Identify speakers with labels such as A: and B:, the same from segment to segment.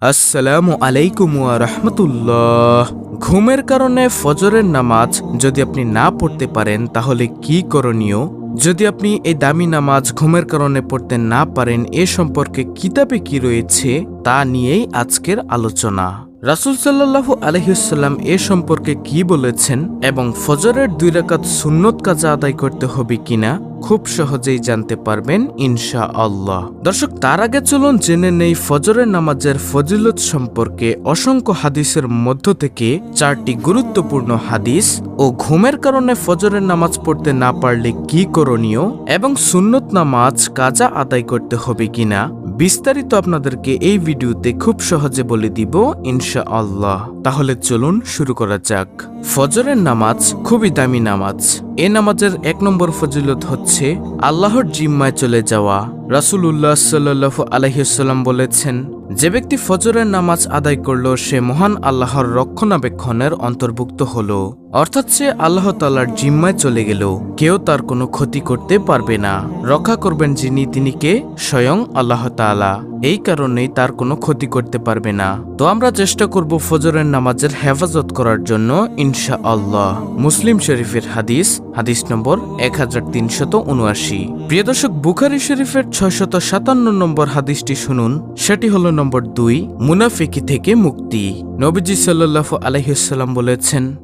A: আসসালামু আলাইকুম রাহমাতুল্লাহ। ঘুমের কারণে ফজরের নামাজ যদি আপনি না পড়তে পারেন, তাহলে কি করণীয়? যদি আপনি এই দামি নামাজ ঘুমের কারণে পড়তে না পারেন, এ সম্পর্কে কিতাবে কি রয়েছে? তা নিয়েই আজকের আলোচনা। রাসুল সাল্লাল্লাহু আলহিউসাল্লাম এ সম্পর্কে কি বলেছেন এবং ফজরের দুই রাকাত সুন্নত কাজা আদায় করতে হবে কিনা খুব সহজেই জানতে পারবেন ইনশা আল্লাহ দর্শক, তার আগে চলুন জেনে নেই ফজরের নামাজের ফজিলত সম্পর্কে অসংখ্য হাদিসের মধ্য থেকে চারটি গুরুত্বপূর্ণ হাদিস ও ঘুমের কারণে ফজরের নামাজ পড়তে না পারলে কি করণীয় এবং সুন্নত নামাজ কাজা আদায় করতে হবে কিনা বিস্তারিত আপনাদেরকে এই ভিডিওতে খুব সহজে বলে দিব ইনশা আল্লাহ তাহলে চলুন শুরু করা যাক। ফজরের নামাজ খুবই দামি নামাজ। এ নামাজের এক নম্বর ফজিলত হচ্ছে আল্লাহর জিম্মায় চলে যাওয়া। রাসুলুল্লাহ সাল্লু আলহিসাল্লাম বলেছেন, যে ব্যক্তি ফজরের নামাজ আদায় করল, সে মহান আল্লাহর রক্ষণাবেক্ষণের অন্তর্ভুক্ত হল। অর্থাৎ সে আল্লাহ তালার জিম্মায় চলে গেল। কেউ তার কোনো ক্ষতি করতে পারবে না। রক্ষা করবেন যিনি, তিনি কে? স্বয়ং আল্লাহ তাআলা। এই কারণেই তার কোনো ক্ষতি করতে পারবে না। তো আমরা চেষ্টা করব ফজরের নামাজের হেফাজত করার জন্য ইনশা আল্লাহ মুসলিম শরীফের হাদিস হাদিস নম্বর এক হাজার তিনশত উনআশি। প্রিয় দর্শক, বুখারি শরীফের ছয়শত সাতান্ন নম্বর হাদিসটি শুনুন। সেটি হলো নম্বর দুই, মুনাফিকি থেকে মুক্তি। নবীজি সাল্লাহ আলহিসাল্লাম বলেছেন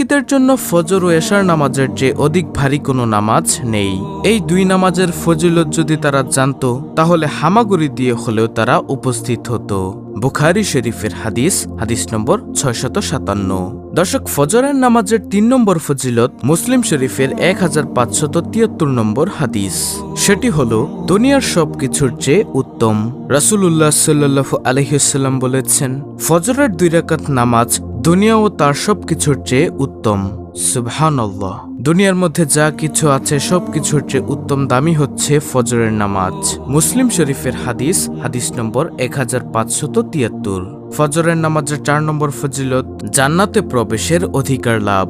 A: মুনাফিকিদের জন্য ফজর ও এশার নামাজের যে অধিক ভারী কোনো নামাজ নেই। এই দুই নামাজের ফজিলত যদি তারা জানত, তাহলে হামাগুড়ি দিয়ে হলেও তারা উপস্থিত হতো। বুখারি শরীফের হাদিস হাদিস নম্বর ছয়শত সাতান্ন। দর্শক, ফজরের নামাজের তিন নম্বর ফজিলত মুসলিম শরীফের এক হাজার পাঁচশত তিয়াত্তর নম্বর হাদিস। সেটি হল, দুনিয়ার সব কিছুর চেয়ে উত্তম। রাসুলুল্লাহ সাল্লু আলহিসাল্লাম বলেছেন, ফজরের দুই রাকাত নামাজ দুনিয়া ও তার সব কিছুর চেয়ে উত্তম। সুবহানল্লাহ। দুনিয়ার মধ্যে যা কিছু আছে সব কিছুর চেয়ে উত্তম দামি হচ্ছে ফজরের নামাজ। মুসলিম শরীফের হাদিস হাদিস নম্বর এক হাজার পাঁচশত তিয়াত্তর। ফজরের নামাজের চার নম্বর ফজিলত, জান্নাতে প্রবেশের অধিকার লাভ।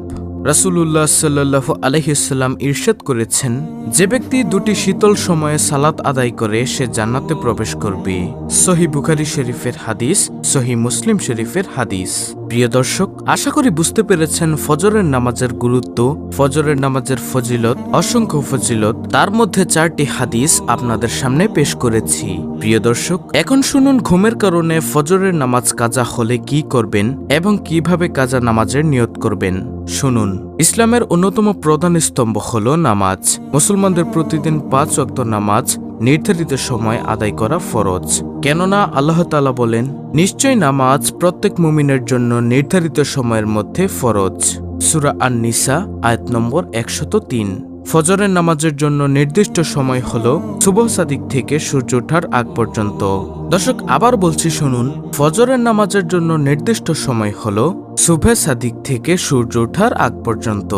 A: রাসুলুল্লাহ সাল্লাহ আলহিসাল্লাম ইরশাদ করেছেন, যে ব্যক্তি দুটি শীতল সময়ে সালাত আদায় করে, সে জান্নাতে প্রবেশ করবে। সহি বুখারি শরীফের হাদিস, সহি মুসলিম শরীফের হাদিস। প্রিয় দর্শক, আশা করি বুঝতে পেরেছেন ফজরের নামাজের গুরুত্ব, ফজরের নামাজের ফজিলত, অসংখ্য ফজিলত। তার মধ্যে চারটি হাদিস আপনাদের সামনে পেশ করেছি। প্রিয় দর্শক, এখন শুনুন ঘুমের কারণে ফজরের নামাজ কাজা হলে কি করবেন এবং কীভাবে কাজা নামাজের নিয়ত করবেন। শুনুন, ইসলামের অন্যতম প্রধান স্তম্ভ হল নামাজ। মুসলমানদের প্রতিদিন পাঁচ অক্ত নামাজ নির্ধারিত সময় আদায় করা ফরজ। কেননা আল্লাহ তালা বলেন নিশ্চয় নামাজ প্রত্যেক মুমিনের জন্য নির্ধারিত সময়ের মধ্যে ফরজ। সুরা আন নিসা আয়াত নম্বর একশত তিন। ফজরের নামাজের জন্য নির্দিষ্ট সময় হল শুভ সাদিক থেকে সূর্য ওঠার আগ পর্যন্ত। দর্শক, আবার বলছি, শুনুন। ফজরের নামাজের জন্য নির্দিষ্ট সময় হল শুভে সাদিক থেকে সূর্য ওঠার আগ পর্যন্ত।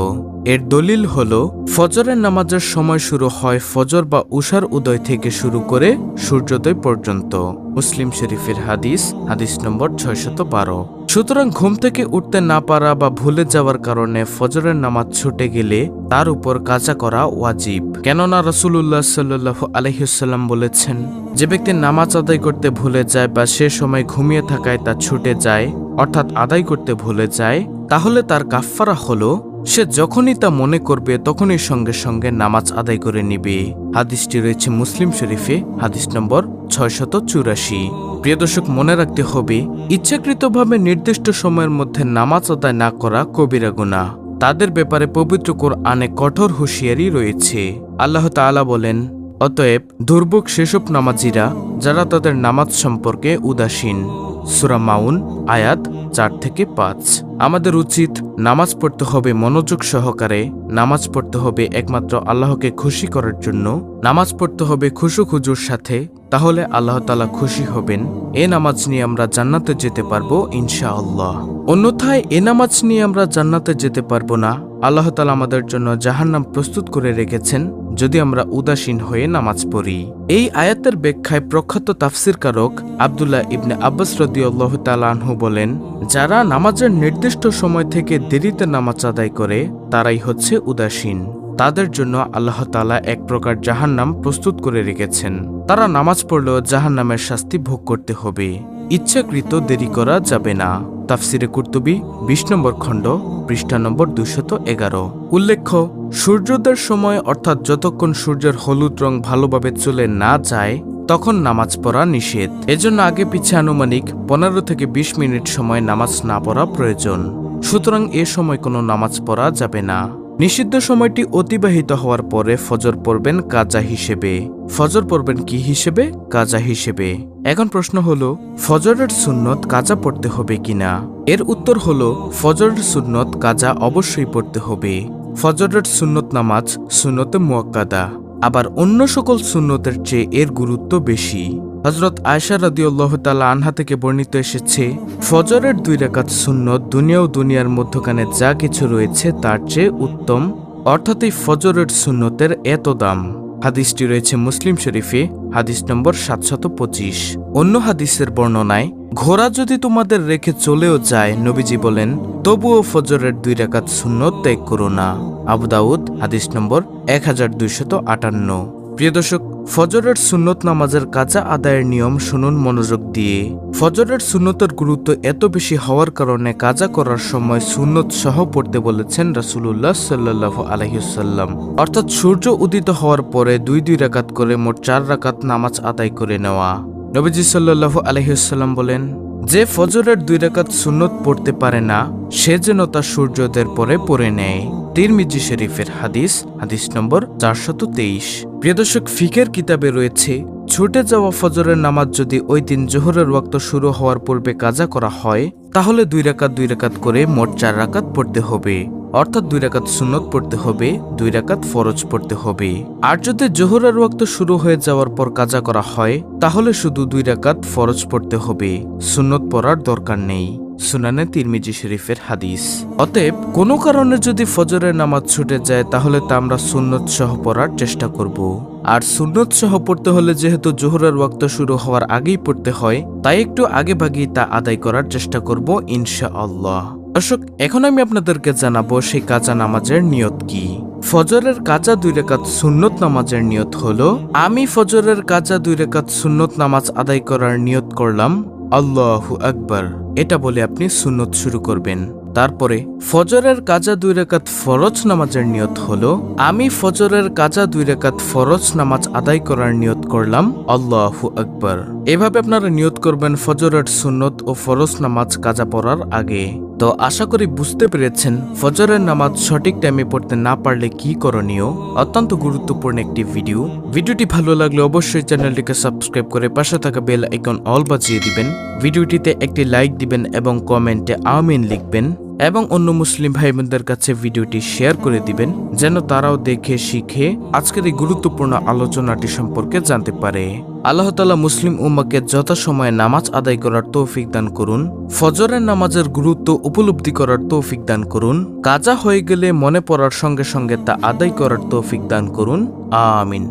A: এর দলিল হল, ফজরের নামাজের সময় শুরু হয় ফজর বা উষার উদয় থেকে শুরু করে সূর্যোদয় পর্যন্ত। মুসলিম শরীফের হাদিস হাদিস নম্বর ছয়শত বারো। সুতরাং ঘুম থেকে উঠতে না পারা বা ভুলে যাওয়ার কারণে ফজরের নামাজ ছুটে গেলে তার উপর কাজা করা ওয়াজিব। কেননা রসুল্লাহ সাল্লু আলহিসাল্লাম বলেছেন, যে ব্যক্তি নামাজ আদায় করতে ভুলে যায় বা সে সময় ঘুমিয়ে থাকায় তা ছুটে যায়, অর্থাৎ আদায় করতে ভুলে যায়, তাহলে তার কাফফারা হলো সে যখনই তা মনে করবে, তখনই সঙ্গে সঙ্গে নামাজ আদায় করে নিবে। হাদিসটি রয়েছে মুসলিম শরীফে, হাদিস নম্বর ছয়শত চুরাশি। প্রিয় দর্শক, মনে রাখতে হবে, ইচ্ছাকৃতভাবে নির্দিষ্ট সময়ের মধ্যে নামাজ আদায় না করা কবিরা গুনাহ। তাদের ব্যাপারে পবিত্র কোরআনে কঠোর হুঁশিয়ারি রয়েছে। আল্লাহ তাআলা বলেন, অতএব দুর্ভোগ সেসব নামাজিরা, যারা তাদের নামাজ সম্পর্কে উদাসীন। সুরা মাউন, আয়াত চার থেকে পাঁচ। আমাদের উচিত নামাজ পড়তে হবে মনোযোগ সহকারে, নামাজ পড়তে হবে একমাত্র আল্লাহকে খুশি করার জন্য। নামাজ পড়তে হবে খুশু খুজুর সাথে, তাহলে আল্লাহ তালা খুশি হবেন। এ নামাজ নিয়ে আমরা জান্নাতে যেতে পারব ইনশা আল্লাহ অন্যথায় এ নামাজ নিয়ে আমরা জান্নাতে যেতে পারব না। আল্লাহ তালা আমাদের জন্য জাহান্নাম প্রস্তুত করে রেখেছেন। যদি আমরা উদাসীন হয়ে নামাজ পড়ি। এই আয়াতের ব্যাখ্যায় প্রখ্যাত তাফসির কারক আবদুল্লাহ ইবনে আব্বাস রদিউল্লাহ তালাহু বলেন, যারা নামাজের নির্দিষ্ট সময় থেকে দেরিতে নামাজ আদায় করে, তারাই হচ্ছে উদাসীন। তাদের জন্য আল্লাহ তালা এক প্রকার জাহান্নাম প্রস্তুত করে রেখেছেন। তারা নামাজ পড়লেও জাহান্নামের শাস্তি ভোগ করতে হবে। ইচ্ছাকৃত দেরি করা যাবে না। তাফসিরে কুর্তুবি, বিশ নম্বর খণ্ড, পৃষ্ঠা নম্বর দুশত এগারো। উল্লেখ্য, সূর্যোদয়ের সময় অর্থাৎ যতক্ষণ সূর্যের হলুদ রং ভালোভাবে চলে না যায়, তখন নামাজ পড়া নিষেধ। এজন্য আগে পিছে আনুমানিক পনেরো থেকে বিশ মিনিট সময় নামাজ না পড়া প্রয়োজন। সুতরাং এ সময় কোনো নামাজ পড়া যাবে না। নিষিদ্ধ সময়টি অতিবাহিত হওয়ার পরে ফজর পড়বেন কাজা হিসেবে। ফজর পড়বেন কি হিসেবে? কাজা হিসেবে। এখন প্রশ্ন হলো, ফজরের সুন্নত কাজা পড়তে হবে কিনা? এর উত্তর হল, ফজরের সুন্নত কাজা অবশ্যই পড়তে হবে। ফজরের সুন্নত নামাজ সুন্নতে মুয়াক্কাদা। আবার অন্য সকল সুন্নতের চেয়ে এর গুরুত্ব বেশি। হজরত আয়সা রাদিউল্লাহ তালা আনহা থেকে বর্ণিত এসেছে, ফজরের দুই রেখাত সুন্নত দুনিয়া ও দুনিয়ার মধ্যখানে যা কিছু রয়েছে তার চেয়ে উত্তম, অর্থাৎ এই ফজরের সুন্নতের এত দাম। হাদিসটি রয়েছে মুসলিম শরীফে, হাদিস নম্বর সাতশত পঁচিশ। অন্য হাদিসের বর্ণনায় ঘোড়া যদি তোমাদের রেখে চলেও যায়, নবীজি বলেন, তবুও ফজরের দুই রেখাত সুন্নত ত্যাগ করো না। আবু দাউদ, হাদিস নম্বর এক হাজার দুইশত আটান্ন। প্রিয় দর্শক, ফজরের সুন্নত নামাজের কাজা আদায়ের নিয়ম শুনুন মনোযোগ দিয়ে। ফজরের সুন্নতের গুরুত্ব এত বেশি হওয়ার কারণে কাজা করার সময় সুন্নত সহ পড়তে বলেছেন রাসুলুল্লাহ সাল্লাহ আলহিসাল্লাম অর্থাৎ সূর্য উদিত হওয়ার পরে দুই দুই রাকাত করে মোট চার রাকাত নামাজ আদায় করে নেওয়া। নবীজি সাল্লাহ আলহিসাল্লাম বলেন, যে ফজরের দুই রাকাত সুন্নত পড়তে পারে না, সে যেন তা সূর্যোদয়ের পরে পড়ে নেয়। তিরমিজি শরীফের হাদিস হাদিস নম্বর চারশত তেইশ। প্রিয় দর্শক, ফিকের কিতাবে রয়েছে, ছুটে যাওয়া ফজরের নামাজ যদি ওই দিন জোহরের ওয়াক্ত শুরু হওয়ার পূর্বে কাজা করা হয়, তাহলে দুই রাকাত দুই রাকাত করে মোট চার রাকাত পড়তে হবে। অর্থাৎ দুই রাকাত সুন্নত পড়তে হবে, দুই রাকাত ফরজ পড়তে হবে। আর যদি জোহরের ওয়াক্ত শুরু হয়ে যাওয়ার পর কাজা করা হয়, তাহলে শুধু দুই রাকাত ফরজ পড়তে হবে। সুন্নত পড়ার দরকার নেই। সুনানে তিরমিজি শরীফের হাদিস। অতএব, কোনো কারণে যদি ফজরের নামাজ ছুটে যায়, তাহলে তা আমরা সুন্নত সহ পড়ার চেষ্টা করব। আর সুন্নত সহ পড়তে হলে যেহেতু জোহরের ওয়াক্ত শুরু হওয়ার আগেই পড়তে হয়, তাই একটু আগে ভাগেই তা আদায় করার চেষ্টা করব ইনশা আল্লাহ দর্শক, এখন আমি আপনাদেরকে জানাব সেই কাজা নামাজের নিয়ত কি। ফজরের কাজা দুই রেখাত সুন্নত নামাজের নিয়ত হলো, আমি ফজরের কাজা দুই রেখাত সুন্নত নামাজ আদায় করার নিয়ত করলাম, আল্লাহু আকবর। এটা বলে আপনি সুন্নত শুরু করবেন। তারপরে ফজরের কাজা দুই রেখাত ফরজ নামাজের নিয়ত হলো, আমি ফজরের কাজা দুই রেখাত ফরজ নামাজ আদায় করার নিয়ত করলাম, আল্লাহু আকবর। এভাবে আপনারা নিয়ত করবেন ফজরের সুন্নত ও ফরজ নামাজ কাজা পড়ার আগে। তো আশা করি বুঝতে পেরেছেন, ফজরের নামাজ সঠিক টাইমে পড়তে না পারলে কি করণীয়? অত্যন্ত গুরুত্বপূর্ণ একটি ভিডিও। ভিডিওটি ভালো লাগলে অবশ্যই চ্যানেলটিকে সাবস্ক্রাইব করে পাশে থাকা বেল আইকন অল বাজিয়ে দিবেন। ভিডিওটিতে একটি লাইক দিবেন এবং কমেন্টে আমিন লিখবেন। এবং অন্য মুসলিম ভাই বোনদের কাছে ভিডিওটি শেয়ার করে দিবেন, যেন তারাও দেখে, শিখে আজকের এই গুরুত্বপূর্ণ আলোচনাটি সম্পর্কে জানতে পারে। আল্লাহ তালা মুসলিম উম্মাকে যথাসময়ে নামাজ আদায় করার তৌফিক দান করুন, ফজরের নামাজের গুরুত্ব উপলব্ধি করার তৌফিক দান করুন কাজা হয়ে গেলে মনে পড়ার সঙ্গে সঙ্গে তা আদায় করার তৌফিক দান করুন, আমিন।